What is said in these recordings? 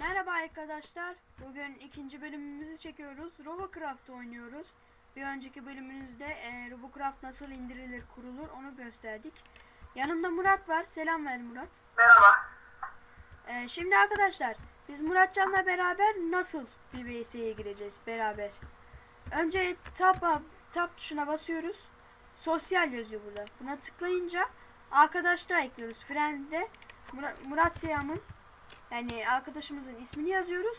Merhaba arkadaşlar. Bugün ikinci bölümümüzü çekiyoruz. Robocraft oynuyoruz. Bir önceki bölümümüzde e, Robocraft nasıl indirilir, kurulur onu gösterdik. Yanımda Murat var. Selam ver Murat. Merhaba. E, şimdi arkadaşlar biz Muratcan'la beraber nasıl bir VS'ye gireceğiz beraber. Önce tab, tab tuşuna basıyoruz. Sosyal yazıyor burada. Buna tıklayınca arkadaşlar ekliyoruz. Friend'de Murat, Tiyam'ın yani arkadaşımızın ismini yazıyoruz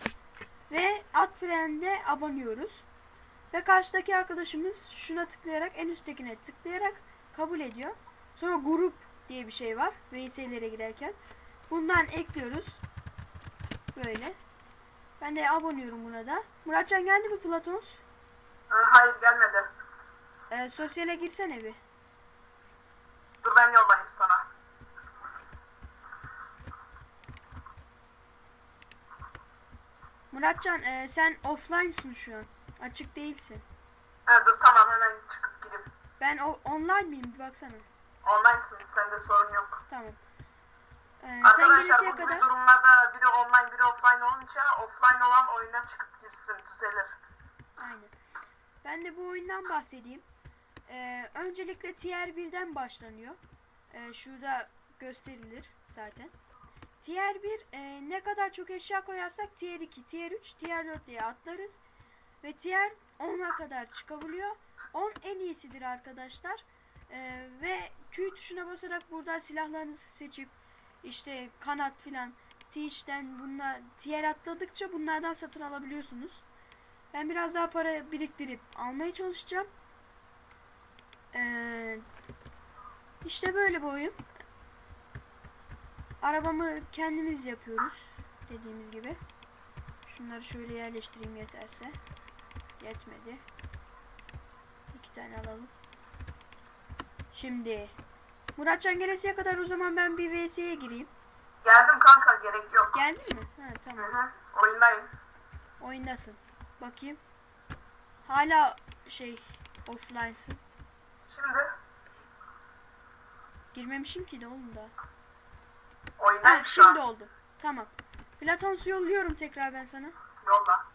ve at friend'e abanıyoruz. Ve karşıdaki arkadaşımız şuna tıklayarak en üsttekine tıklayarak kabul ediyor. Sonra grup diye bir şey var VS'lere girerken. Bundan ekliyoruz. Böyle. Ben de abonuyorum buna da. Muratcan geldi mi Platonos? Ee, sosyale girsene bir. Dur ben yollayayım sana. Muratcan e, sen offline'sun şu an. Açık değilsin. He, dur tamam hemen çıkıp gireyim. Ben o online miyim bir baksana. Online'sın sende sorun yok. Tamam. Ee, Arkadaşlar bu gibi kadar durumlarda biri online biri offline olunca offline olan oyundan çıkıp girsin düzelir. Aynen. Ben de bu oyundan bahsedeyim. Ee, öncelikle tier 1'den başlanıyor. Ee, şurada gösterilir zaten. Tier 1 e, ne kadar çok eşya koyarsak tier 2, tier 3, tier 4 diye atlarız. Ve tier 10'a kadar çıkabiliyor. 10 en iyisidir arkadaşlar. Ee, ve Q tuşuna basarak buradan silahlarınızı seçip işte kanat filan Teach'ten bunlar tier atladıkça bunlardan satın alabiliyorsunuz. Ben biraz daha para biriktirip almaya çalışacağım. Ee, işte böyle bir oyun. Arabamı kendimiz yapıyoruz. Dediğimiz gibi. Şunları şöyle yerleştireyim yeterse. Yetmedi. İki tane alalım. Şimdi. Muratcan gelesiye kadar o zaman ben bir VS'ye gireyim. Geldim kanka gerek yok. Geldin mi? Ha Hı tamam. hı. Oyundayım. Oyundasın. Bakayım. Hala şey offline'sın. Şimdi Girmemişim ki de oğlum da. oyundayım Ha, şu an. şimdi oldu. Tamam. Platons yolluyorum tekrar ben sana. Yolla.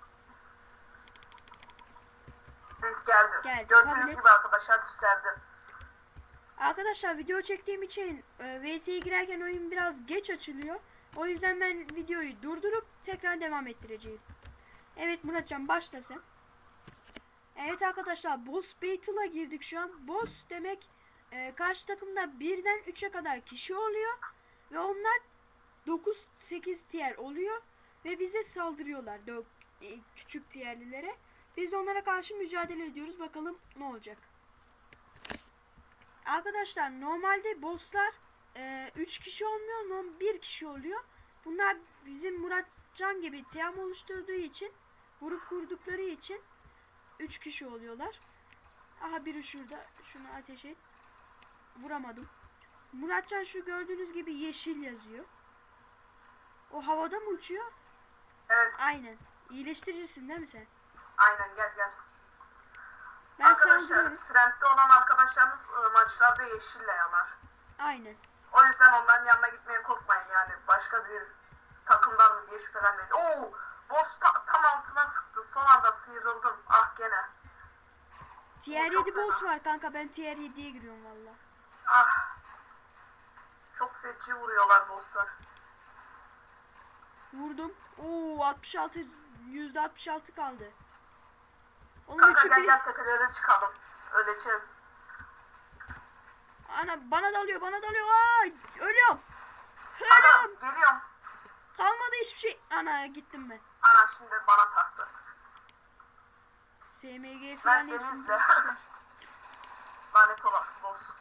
Geldim. Geldi, Gördüğünüz kabul et. gibi arkadaşlar düzeldi. Arkadaşlar video çektiğim için e, VS'ye girerken oyun biraz geç açılıyor. O yüzden ben videoyu durdurup tekrar devam ettireceğim. Evet Muratcan başlasın. Evet arkadaşlar Boss Battle'a girdik şu an. Boss demek e, karşı takımda birden 3'e kadar kişi oluyor. Ve onlar 9-8 tier oluyor. Ve bize saldırıyorlar e, küçük tierlilere. Biz de onlara karşı mücadele ediyoruz. Bakalım ne olacak. Arkadaşlar normalde bosslar 3 kişi olmuyor, norm 1 kişi oluyor. Bunlar bizim Muratcan gibi team oluşturduğu için, grup kurdukları için 3 kişi oluyorlar. Aha biri şurada. Şunu ateş et. Vuramadım. Muratcan şu gördüğünüz gibi yeşil yazıyor. O havada mı uçuyor? Evet. Aynen. İyileştiricisin değil mi sen? Aynen gel gel. Ben arkadaşlar. Friend'de olan arkadaşlarımız e, maçlarda yeşille yanar. Aynen. O yüzden onların yanına gitmeye korkmayın yani. Başka bir takımdan mı diye şüphelenmeyin. Oo, boss ta- tam altına sıktı. Son anda sıyrıldım. Ah gene. Tier çok 7 boss var kanka. Ben tier 7'ye giriyorum valla. Ah. Çok feci vuruyorlar bosslar. Vurdum. Oo 66 yüzde 66 kaldı. Oğlum Kanka gel bir... gel tepelere çıkalım. Öleceğiz. Ana bana dalıyor bana dalıyor. Ay ölüyorum. Ana Ölüyorum. geliyorum. Kalmadı hiçbir şey. Ana gittim ben. Ana şimdi bana taktı. SMG falan hepsini. Lanet olası boss.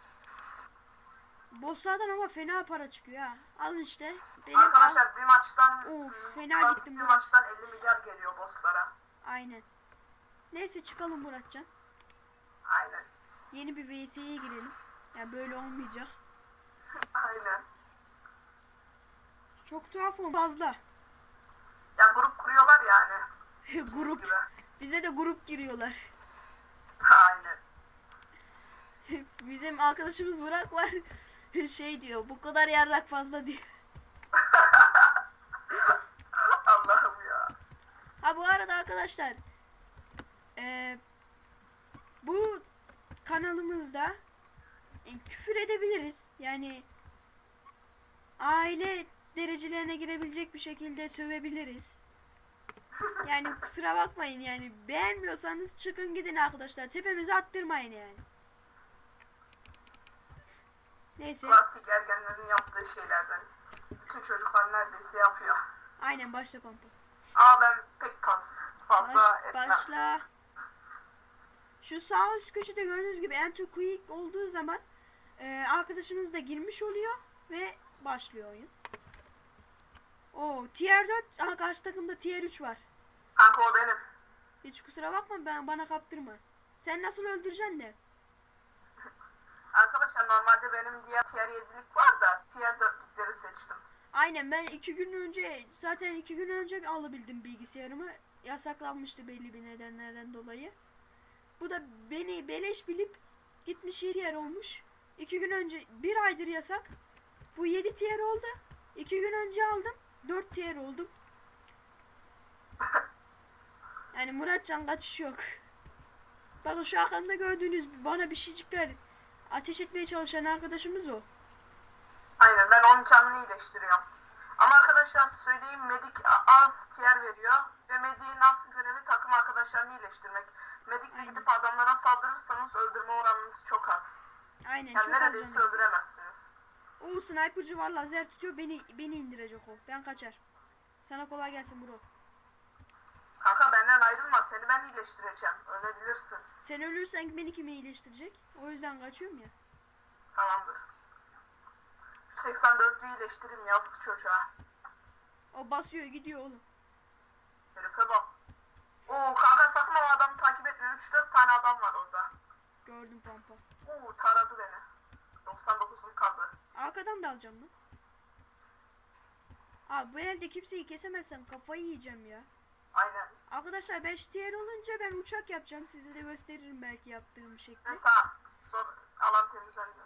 Bosslardan ama fena para çıkıyor ha. Alın işte. Benim Arkadaşlar bir maçtan Of, fena gittim bir maçtan 50 milyar geliyor bosslara. al. Aynen. Neyse çıkalım Muratcan. Aynen. Yeni bir VS'ye girelim. Ya böyle olmayacak. Aynen. Çok tuhaf oldu. Fazla. Ya grup kuruyorlar yani. grup. Gibi. Bize de grup giriyorlar. Aynen. bizim arkadaşımız Burak var. Şey diyor bu kadar yarrak fazla diyor. Allah'ım ya. Ha bu arada arkadaşlar eee, bu kanalımızda e, küfür edebiliriz. Yani aile derecelerine girebilecek bir şekilde sövebiliriz. Yani kusura bakmayın yani beğenmiyorsanız çıkın gidin arkadaşlar. Tepemize attırmayın yani. Neyse. Klasik ergenlerin yaptığı şeylerden. Bütün çocuklar neredeyse yapıyor. Aynen başla pampa. Ama ben pek faz, fazla Baş- etmem. başla. Şu sağ üst köşede gördüğünüz gibi enter quick olduğu zaman e, arkadaşınız da girmiş oluyor ve başlıyor oyun. O tier 4 aha karşı takımda tier 3 var. Kanka o benim. Hiç kusura bakma ben bana kaptırma. Sen nasıl öldüreceksin de? Arkadaşlar normalde benim diğer tier 7'lik var da tier 4'lükleri seçtim. Aynen ben iki gün önce zaten iki gün önce alabildim bilgisayarımı. Yasaklanmıştı belli bir nedenlerden dolayı. Bu da beni beleş bilip gitmiş 7 tier olmuş. İki gün önce bir aydır yasak. Bu 7 tier oldu. İki gün önce aldım. 4 tier oldum. Yani Muratcan kaçış yok. Bakın şu arkamda gördüğünüz bana bir şeycikler ateş etmeye çalışan arkadaşımız o. Aynen ben onun canını iyileştiriyorum. Ama arkadaşlar söyleyeyim Medik az tier veriyor. Ve Medik'in asıl görevi takım arkadaşlarını iyileştirmek. Medik'le gidip adamlara saldırırsanız öldürme oranınız çok az. Aynen Yani çok az neredeyse canım. öldüremezsiniz. O sniper'cı var lazer tutuyor beni beni indirecek o. Ben kaçar. Sana kolay gelsin bro. Kanka benden ayrılma seni ben iyileştireceğim. Ölebilirsin. Sen ölürsen beni kim iyileştirecek? O yüzden kaçıyorum ya. Tamamdır. 184'lü iyileştireyim yazık çocuğa. O basıyor gidiyor oğlum. Herife bak. Oo kanka sakın o adamı takip etme. 3-4 tane adam var orada. Gördüm pampa. Oo taradı beni. 99'um kaldı. Arkadan da alacağım lan. Abi bu elde kimseyi kesemezsem kafayı yiyeceğim ya. Aynen. Arkadaşlar 5 tier olunca ben uçak yapacağım. Size de gösteririm belki yaptığım şekli. Hı, tamam. Son alan temizlendi.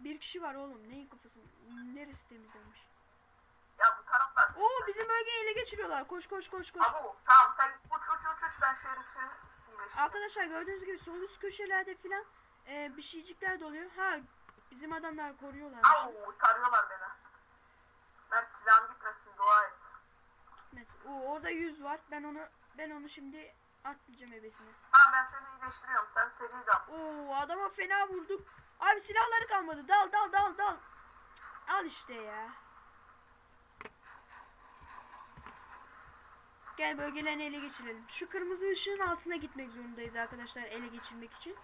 Bir kişi var oğlum. Neyin kafası? Neresi temizlenmiş? Ya bu taraflar. Oo bizim bölgeyi ele geçiriyorlar. Koş koş koş koş. Abu tamam sen uç uç uç uç ben iyileştireyim. Arkadaşlar gördüğünüz gibi sol üst köşelerde filan e, bir şeycikler doluyor. Ha bizim adamlar koruyorlar. Au tarıyorlar beni. Mert silahım gitmesin dua et. Evet. Oo, orada 100 var. Ben onu ben onu şimdi atlayacağım ebesine. Tamam ben seni iyileştiriyorum sen seri dal. Oo adama fena vurduk. Abi silahları kalmadı. Dal dal dal dal. Al işte ya. Gel bölgelerini ele geçirelim. Şu kırmızı ışığın altına gitmek zorundayız arkadaşlar ele geçirmek için.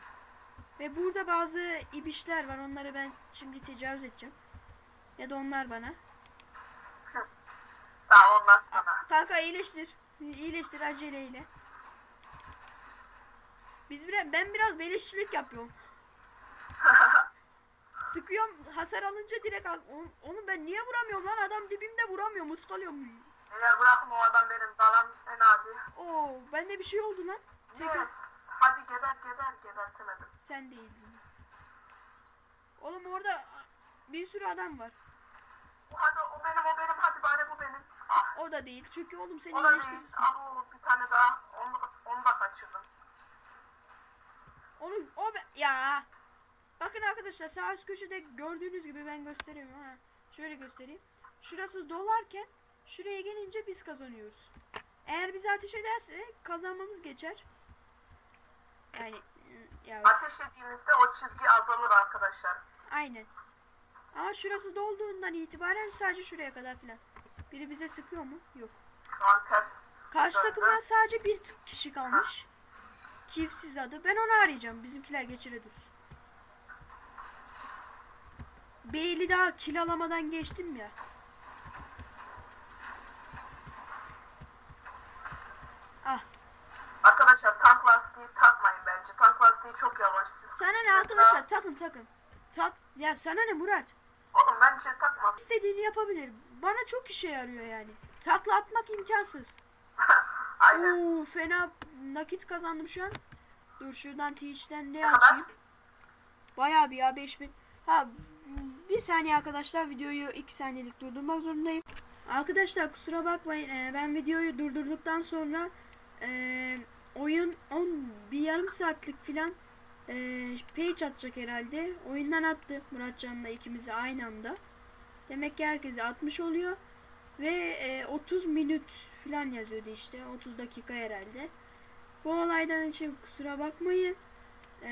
Ve burada bazı ibişler var. Onları ben şimdi tecavüz edeceğim. Ya da onlar bana. Tamam onlar sana. Kanka iyileştir. İyileştir aceleyle. Biz biraz, ben biraz beleşçilik yapıyorum. Sıkıyorum hasar alınca direkt al. Onu, onu ben niye vuramıyorum lan? Adam dibimde vuramıyor. Muskalıyorum. Eğer bırakın o adam benim dalan en adi. Oo bende bir şey oldu lan. Tekrar Yes. Hadi geber geber gebertemedim. sen değildin. Oğlum orada bir sürü adam var. Hadi o benim o benim hadi bari bu benim. Ah, O da değil. Çünkü oğlum seni o da değil. iyileştirirsin. Abu bir tane daha. Onu, onu da kaçırdım. Onu o be- ya. Bakın arkadaşlar sağ üst köşede gördüğünüz gibi ben gösteriyorum ha. Şöyle göstereyim. Şurası dolarken şuraya gelince biz kazanıyoruz. Eğer bizi ateş ederse kazanmamız geçer. Yani ıı, ya Ateş ettiğimizde o çizgi azalır arkadaşlar. aynen. Ama şurası dolduğundan itibaren sadece şuraya kadar filan. Biri bize sıkıyor mu? Yok. Şu an ters Karşı döndü. takımdan sadece bir kişi kalmış. Kifsiz adı. Ben onu arayacağım. Bizimkiler geçire dursun. Beyli daha kill alamadan geçtim ya. Ah. Arkadaşlar tank lastiği takmayın bence. Tank lastiği çok yavaş. Siz Sana ne mesela- arkadaşlar takın takın. Tak. Ya sana ne Murat? Oğlum bence takmaz. İstediğini yapabilir. Bana çok işe yarıyor yani. Takla atmak imkansız. Aynen. Oo fena nakit kazandım şu an. Dur şuradan Twitch'ten ne açayım? Bayağı bir ya 5000. Ha bir saniye arkadaşlar videoyu 2 saniyelik durdurmak zorundayım. Arkadaşlar kusura bakmayın e, ben videoyu durdurduktan sonra e, oyun 10 bir yarım saatlik filan e, page atacak herhalde. Oyundan attı Muratcan'la ikimizi aynı anda. Demek ki herkese atmış oluyor. Ve e, 30 minut filan yazıyordu işte. 30 dakika herhalde. Bu olaydan için kusura bakmayın. E,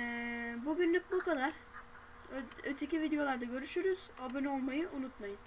bugünlük bu kadar. Ö- öteki videolarda görüşürüz. Abone olmayı unutmayın.